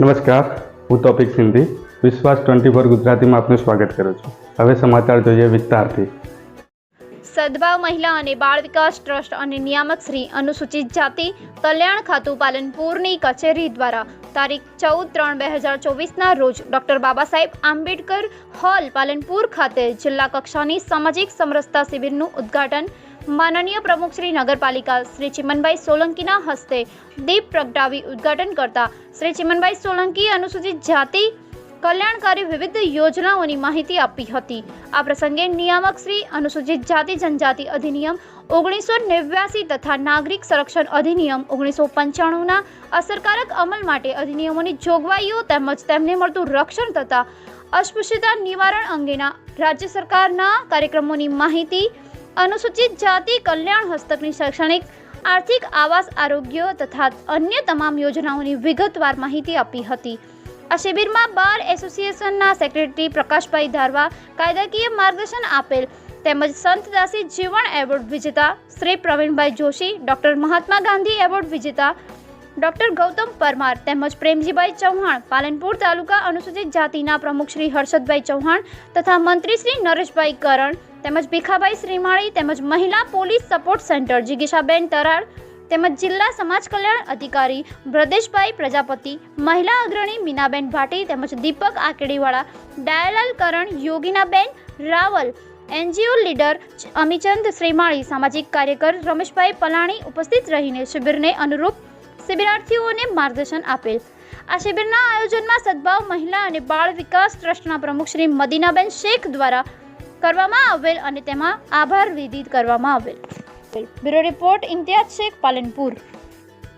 નમસ્કાર, હું ટોપિક સિંધી. વિશ્વાસ ટ્વેન્ટી ફોર ગુજરાતીમાં આપનું સ્વાગત કરું છું. હવે સમાચાર જોઈએ વિસ્તારથી. સદભાવ મહિલા અને બાળ વિકાસ ટ્રસ્ટ અને નિયામક શ્રી અનુસૂચિત જાતિ કલ્યાણ ખાતું પાલનપુરની કચેરી દ્વારા તારીખ ચૌદ ત્રણ બે હજાર ચોવીસના રોજ ડૉક્ટર બાબા સાહેબ આંબેડકર હોલ પાલનપુર ખાતે જિલ્લા કક્ષાની સામાજિક સમરસતા શિબિરનું ઉદ્ઘાટન માનનીય પ્રમુખ શ્રી નગરપાલિકા શ્રી ચિમનભાઈ સોલંકીના હસ્તે દીપ પ્રગટાવી ઉદ્ઘાટન કરતા શ્રી ચિમનભાઈ સોલંકી અનુસૂચિત જાતિ કલ્યાણકારી વિવિધ યોજનાઓની માહિતી આપી હતી. આ પ્રસંગે નિયામક શ્રી અનુસૂચિત જાતિ જનજાતિ અધિનિયમ ઓગણીસો નેવ્યાસી તથા નાગરિક સંરક્ષણ અધિનિયમ ઓગણીસો પંચાણુંના અસરકારક અમલ માટે અધિનિયમોની જોગવાઈઓ તેમજ તેમને મળતું રક્ષણ તથા અસ્પૃશ્યતા નિવારણ અંગેના રાજ્ય સરકારના કાર્યક્રમોની માહિતી અનુસૂચિત જાતિ કલ્યાણ હસ્તકની શૈક્ષણિક, આર્થિક, આવાસ, આરોગ્ય તથા અન્ય તમામ યોજનાઓની વિગતવાર માહિતી આપી હતી. આ શિબિરમાં બાર એસોસિએશનના સેક્રેટરી પ્રકાશભાઈ ધારવા કાયદાકીય માર્ગદર્શન આપેલ તેમજ સંતદાસી જીવન એવોર્ડ વિજેતા શ્રી પ્રવીણભાઈ જોશી, ડૉક્ટર મહાત્મા ગાંધી એવોર્ડ વિજેતા ડૉક્ટર ગૌતમ પરમાર તેમજ પ્રેમજીભાઈ ચૌહાણ, પાલનપુર તાલુકા અનુસૂચિત જાતિના પ્રમુખ શ્રી હર્ષદભાઈ ચૌહાણ તથા મંત્રી શ્રી નરેશભાઈ કરણ તેમજ ભીખાભાઈ શ્રીમાળી તેમજ મહિલા police support centre Jigishaben Taral તેમજ જિલ્લા સમાજ કલ્યાણ અધિકારી બ્રદેશભાઈ પ્રજાપતિ, મહિલા અગ્રણી મીનાબેન ભાટી તેમજ દીપક આકેડીવાળા ડાયલાલ કરણ, યોગીનાબેન રાવલ, એનજીઓ લીડર અમીચંદ શ્રીમાળી, સામાજિક કાર્યકર રમેશભાઈ પલાણી ઉપસ્થિત રહીને શિબિરને અનુરૂપ શિબિરાર્થીઓને માર્ગદર્શન આપેલ. આ શિબિરના આયોજનમાં સદભાવ મહિલા અને બાળ વિકાસ ટ્રસ્ટના પ્રમુખ શ્રી મદીનાબેન શેખ દ્વારા કરવામાં આવેલ અને તેમાં આભાર વિધિ કરવામાં આવેલ. Bureau report Imtiyaz Shaikh Palanpur.